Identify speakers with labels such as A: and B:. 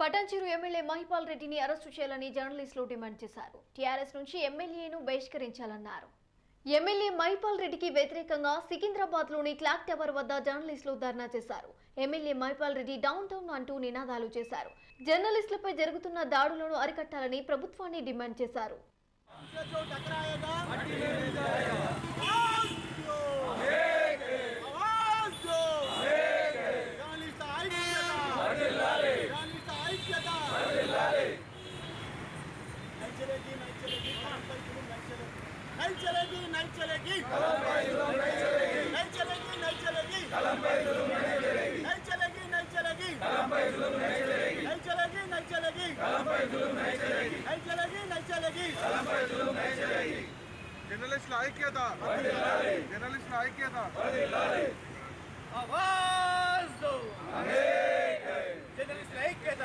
A: Patancheru MLA Mahipal రెడ్డిని arrest చేయాలని జర్నలిస్టులు డిమాండ్ చేశారు. టీఆర్ఎస్ నుంచి ఎమ్మెల్యేను బహిష్కరించాలన్నారు. ఎమ్మెల్యే మహిపాల్ రెడ్డికి వ్యతిరేకంగా సికింద్రాబాద్లోని క్లాక్ టవర్ వద్ద జర్నలిస్టులు ధర్నా చేశారు. MLA Mahipal Reddy down down అంటూ నినాదాలు చేశారు. జర్నలిస్టులపై జరుగుతున్న దాడులను అరికట్టాలని ప్రభుత్వాన్ని డిమాండ్ చేశారు.
B: चलेगी नहीं चलेगी काम पर जुलूम नहीं चलेगी नहीं चलेगी नहीं चलेगी कलम पर जुलूम नहीं चलेगी नहीं चलेगी नहीं चलेगी कलम पर जुलूम नहीं चलेगी नहीं चलेगी नहीं चलेगी कलम पर जुलूम नहीं चलेगी नहीं चलेगी नहीं चलेगी कलम पर जुलूम नहीं चलेगी नहीं चलेगी नहीं चलेगी कलम पर जुलूम नहीं चलेगी
C: జర్నలిస్టుల ఐక్యత జర్నలిస్టుల ఐక్యత
B: ఆవాజ్ జర్నలిస్టుల ఐక్యత